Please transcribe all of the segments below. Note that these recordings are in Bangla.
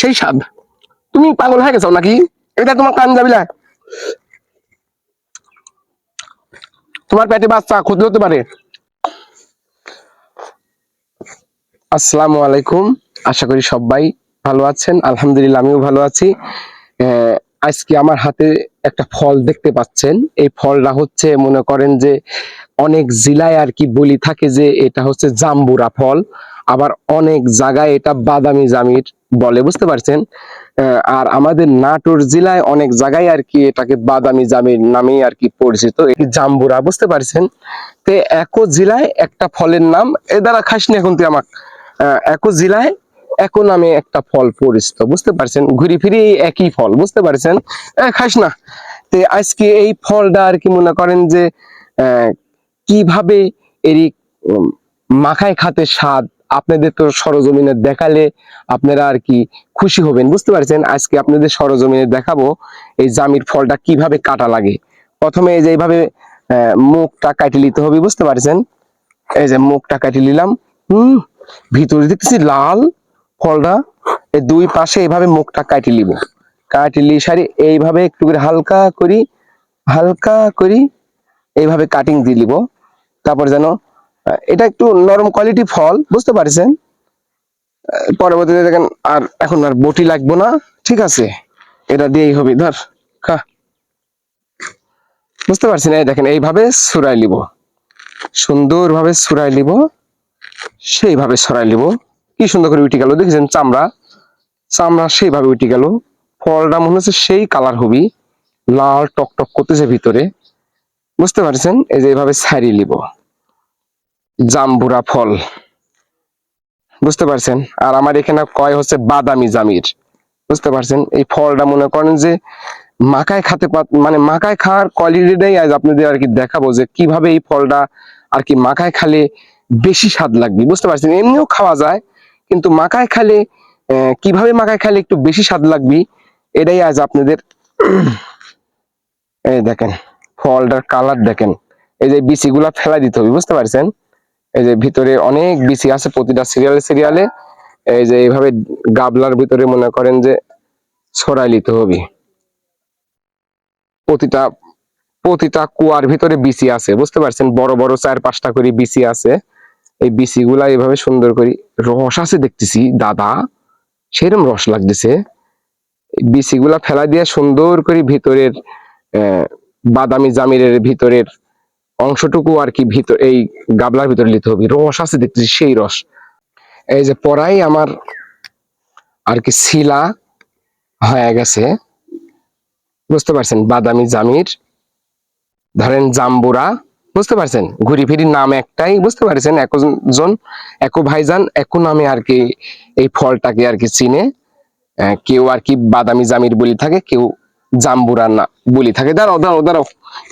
সেই স্বাদ তুমি পাগল হয়ে গেছো নাকি? এটা তোমার কান যাবি না তোমার পেটে বাচ্চা, ক্ষতি হতে পারে। আসসালামু আলাইকুম। আশা করি সবাই ভালো আছেন। আলহামদুলিল্লাহ, আমিও ভালো আছি। আজকে আমার হাতে একটা ফল দেখতে পাচ্ছেন। এই ফলটা হচ্ছে, মনে করেন যে অনেক জেলায় আর কি বলি থাকে যে এটা হচ্ছে জাম্বুরা ফল। আবার অনেক জায়গায় এটা বাদামি জামির বলে, বুঝতে পারছেন? আর আমাদের নাটোর জেলায় অনেক জায়গায় আর কি এটাকে বাদামি জামির নামেই আর কি পরিচিত এটি জাম্বুরা, বুঝতে পারছেন? তে একো জেলায় একটা ফলের নাম, এ দ্বারা খাস না এখন তুই আমার একো জেলায় একো নামে একটা ফল পরিচিত, বুঝতে পারছেন? ঘুরি ফিরি একই ফল, বুঝতে পারছেন? খাস না। তে আজকে এই ফলটা আর কি মনে করেন যে কীভাবে এরই মাখায় খাতে স্বাদ আপনাদের তো সরজমিনে দেখালে আপনারা আর কি খুশি হবেন। বুঝতে পারছেন? আজকে আপনাদের সরজমিনে দেখাবো এই জামির ফলটা কীভাবে কাটা লাগে। প্রথমে এই যে এইভাবে মুখটা কাটি নিতে হবে, বুঝতে পারছেন? এই যে মুখটা কাটি নিলাম। হুম, ভিতরে দেখতেছি লাল ফলটা। এই দুই পাশে এইভাবে মুখটা কাটি নিব। কাটি লি সারি এইভাবে একটু করে হালকা করি হালকা করি, এইভাবে কাটিং দিয়ে নিব। তারপর যেন এটা একটু নরম কোয়ালিটি ফল, বুঝতে পারছেন? পরবর্তীতে দেখেন, আর এখন আর বটি লাগবো না, ঠিক আছে? এটা দিয়েই হবে, ধর বুঝতে পারছেন? এই দেখেন, এইভাবে সুরাই লিব সুন্দরভাবে সুরাই লিব সেইভাবে সরাই লিব কি সুন্দর করে উঠে গেল, দেখেছেন চামড়া? চামড়া সেইভাবে উঠে গেল। ফলটা মনে হচ্ছে সেই কালার হবি। লাল টক টক করতেছে ভিতরে। বুঝতে পারছেন? এই যে এইভাবে ছাড়িয়ে লিব জাম্বুরা ফল। বুঝতে পারছেন? আর আমার এখানে কয় হচ্ছে বাদামি জামির। বুঝতে পারছেন? এই ফলটা মনে করেন যে মাকায় খাতে মানে মাকায় খাওয়ার কোয়ালিটিটাই আজ আপনাদের আর কি দেখাবো যে কীভাবে এই ফলটা আর কি মাকায় খালে বেশি স্বাদ লাগবে। বুঝতে পারছেন? এমনিও খাওয়া যায়, কিন্তু মাকায় খালে কীভাবে মাকায় খালে একটু বেশি স্বাদ লাগবে, এটাই আজ আপনাদের এই দেখেন। ফলটার কালার দেখেন। এই যে বিচিগুলা ফেলা দিতে হবে, বুঝতে পারছেন? এই যে ভিতরে অনেক বিচি আছে, প্রতিটা সিরিয়ালে সিরিয়ালে এই যে এইভাবে গাবলার ভিতরে মনে করেন যে ছড়াই নিতে হবে। প্রতিটা প্রতিটা কুয়ার ভিতরে বিচি আছে, বুঝতে পারছেন? বড় বড় চার পাঁচটা করে বিচি আছে। এই বিচি গুলা এইভাবে সুন্দর করে রস আছে দেখতেছি, দাদা। সেরকম রস লাগতেছে। বিচি গুলা ফেলা দিয়ে সুন্দর করে ভিতরের বাদামি জামিরের ভিতরের অংশটুকু আর কি ভিতর, এই গাবলার ভিতরে নিতে হবে। রস আছে দেখতেছি, সেই রস। এই যে পরাই আমার আর কি শিলা হয়ে গেছে। বুঝতে পারছেন? বাদামি জামির, ধরেন জাম্বুরা, বুঝতে পারছেন? ঘুরি ফিরি নাম একটাই, বুঝতে পারছেন? একজন একো ভাইজান একো নামে আর কি এই ফলটাকে আর কি চিনে। কেউ আর কি বাদামি জামির বলি থাকে, কেউ জাম্বুরা না বলি থাকে। দাঁড়াও দাঁড়াও দাঁড়াও।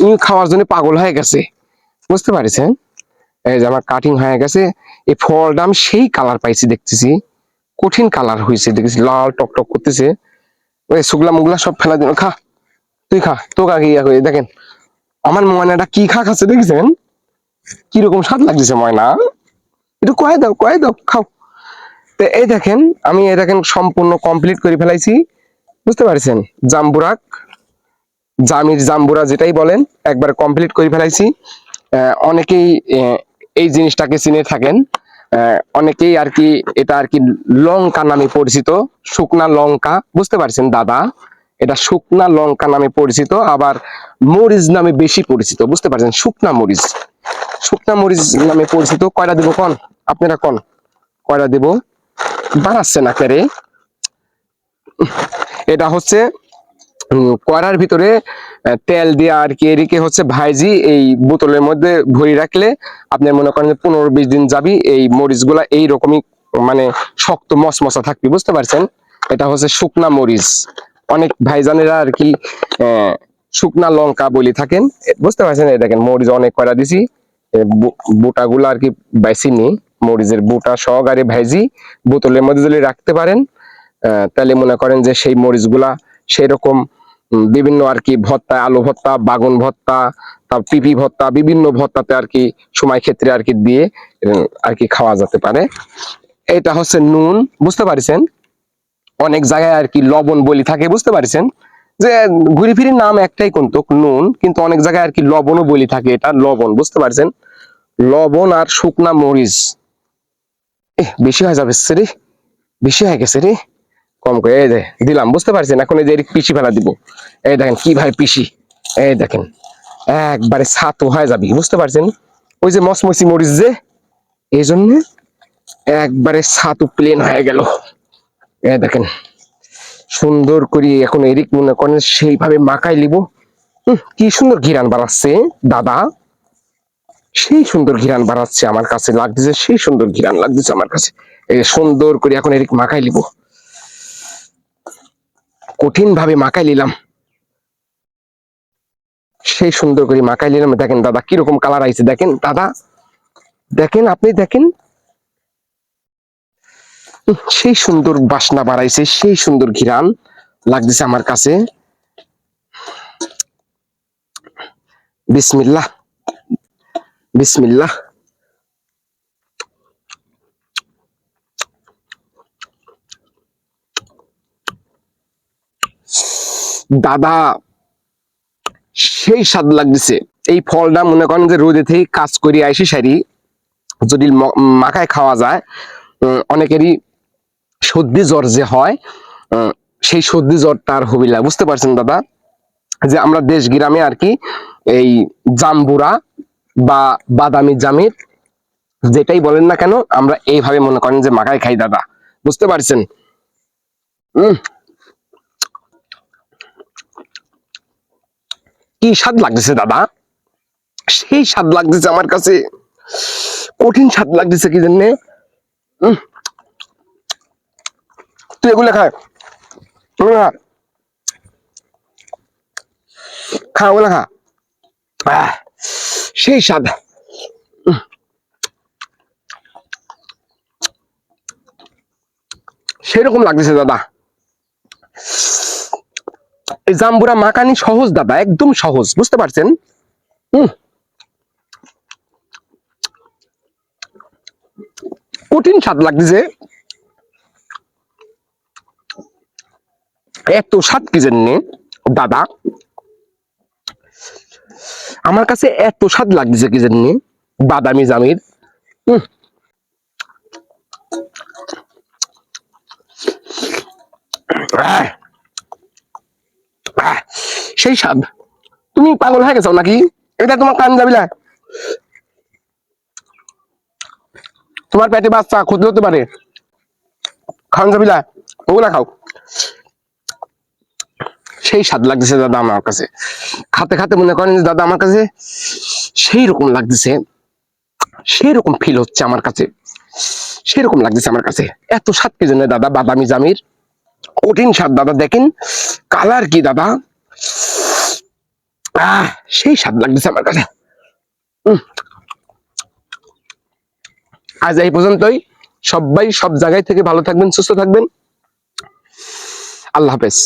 ইনি খাওয়ার জন্য পাগল হয়ে গেছে। বুঝতে পারছেন? এই যে আমার কাটিং হয়ে গেছে। এই ফলটা আমি সেই কালার পাইছি, দেখতেছি। কঠিন কালার হয়েছে দেখেছি লাল টক টক করতেছে। ওই শুকলা মুগলা সব ফেলা দিন খা, তুই খা, তোকে আগে ইয়া করে। দেখেন, আমার ময়নাটা কি খা খাচ্ছে দেখছেন? কীরকম স্বাদ লাগতেছে ময়না। একটু কয়ে দাও কয়ে দাও, খাও। তো এই দেখেন, আমি এই দেখেন সম্পূর্ণ কমপ্লিট করে ফেলাইছি। বুঝতে পারছেন? জাম্বুরাক, জামির জাম্বুরা যেটাই বলেন, একবার কমপ্লিট করে ফেলাইছি। অনেকেই এই জিনিসটাকে চিনে থাকেন। অনেকেই আর কি এটা আর কি লঙ্কা নামে পরিচিত, শুকনা লঙ্কা, বুঝতে পারছেন দাদা? এটা শুকনা লঙ্কা নামে পরিচিত, আবার মরিচ নামে বেশি পরিচিত, বুঝতে পারছেন? শুকনা মরিচ। শুকনা মরিচ নামে পরিচিত, কয়টা দিব কন? আপনারা কন? কয়টা দিব? বাড়াচ্ছে না কেরে? এটা হচ্ছে কড়ার ভিতরে তেল দিয়ে আর কি এদিকে হচ্ছে ভাইজি এই বোতলের মধ্যে ভরি রাখলে আপনি মনে করেন পনেরো বিশ দিন যাবি এই মরিচগুলা এইরকমই মানে শক্ত মশমশা থাকবে, বুঝতে পারছেন? এটা হচ্ছে শুকনা মরিচ। অনেক ভাইজানেরা আর কি শুকনা লঙ্কা বলি থাকেন। বুঝতে পারছেন? এই দেখেন মরিচ অনেক কয়টা দিছি। বুটা গুলো আর কি বাইসিনি মরিচের বুটা সহকারে ভাইজি বোতলের মধ্যে যদি রাখতে পারেন তাহলে মনে করেন যে সেই মরিচগুলা সেই রকম বিভিন্ন আর কি ভর্তা আলু ভত্তা, বাগুন ভত্তা তার পিপি ভত্তা, বিভিন্ন ভত্তাতে আর কি সময় ক্ষেত্রে আর কি দিয়ে আর কি খাওয়া যেতে পারে। এটা হচ্ছে নুন, বুঝতে পারছেন? অনেক জায়গায় আর কি লবণ বলি থাকে, বুঝতে পারছেন? যে ঘুরি ফিরি নাম একটাই কিন্তু নুন, কিন্তু অনেক জায়গায় আর কি লবণও বলি থাকে এটা, লবণ, বুঝতে পারছেন? লবণ আর শুকনা মরিচ। বেশি হয়ে যাবে রে, বেশি হয়ে গেছে রে। কম করে, এই যে দিলাম, বুঝতে পারছেন? এখন এই যে পিসি ফেলা দিব। এই দেখেন কীভাবে পিসি? এই দেখেন, একবারে ছাতু হয়ে যাবি, বুঝতে পারছেন? ওই যে মসমসি মরিচ যে, এই জন্য একবারে ছাতু প্লেন হয়ে গেল। এই দেখেন, সুন্দর করে এখন এরিক মনে করেন, সেইভাবে মাখাই লিব কি সুন্দর ঘিরান বাড়াচ্ছে, দাদা। সেই সুন্দর ঘিরান বাড়াচ্ছে আমার কাছে, লাগতেছে সেই সুন্দর ঘিরান লাগতেছে আমার কাছে। এই সুন্দর করে এখন এরিক মাখাই লিব কঠিন ভাবে মাখাই নিলাম। সেই সুন্দর করে মাখাই নিলাম। দেখেন দাদা কীরকম কালার আইছে। দেখেন দাদা, দেখেন আপনি দেখেন। সেই সুন্দর বাসনা বাড়াইছে, সেই সুন্দর ঘিরান লাগতেছে আমার কাছে। বিসমিল্লাহ বিসমিল্লাহ। দাদা, সেই স্বাদ লাগতেছে। এই ফলটা মনে করেন যে রোদে থেকে কাজ করে আইসি সারি। যদি মাখায় খাওয়া যায় অনেকেরই সর্দি জ্বর যে হয় সেই সর্দি জ্বরটা আর হবি না। বুঝতে পারছেন দাদা? যে আমরা দেশ গ্রামে আর কি এই জাম্বুরা বা বাদামি জামির, যেটাই বলেন না কেন, আমরা এইভাবে মনে করেন যে মাখায় খাই দাদা। বুঝতে পারছেন? কি স্বাদ লাগতেছে, দাদা? সেই স্বাদ লাগতেছে আমার কাছে। কঠিন স্বাদ লাগতেছে কি জন্যে। তুই এগুলো খা। এগুলো খা। ওগুলো খা। সেই স্বাদ। সেরকম লাগতেছে, দাদা। জাম্বুরা মাকানি সহজ দাদা, একদম সহজ, বুঝতে পারছেন? কঠিন স্বাদ লাগতেছে এত স্বাদ কি জন্যে, দাদা? আমার কাছে এত স্বাদ লাগতেছে কি জন্যে, বাদামি জামির। হুম। সেই স্বাদ। তুমি পাগল হয়ে গেছো নাকি? এটা তোমার কান যাবি তোমার পেটে বাচ্চা, ক্ষতি হতে পারে। খান যাবি ওগুলা খাও। সেই স্বাদ লাগতেছে দাদা আমার কাছে। খাতে খাতে মনে করেন দাদা আমার কাছে সেই রকম লাগতেছে। সেই রকম ফিল হচ্ছে আমার কাছে। সেই রকম লাগতেছে আমার কাছে। এত স্বাদ কি জন্য দাদা? বাদামি জামির। কঠিন স্বাদ দাদা, দেখেন। কালার কি দাদা? আহ, সেই স্বাদ লাগতেছে আমার কাছে। আজ এই পর্যন্তই। সবাই সব জায়গায় থেকে ভালো থাকবেন, সুস্থ থাকবেন। আল্লাহ হাফেজ।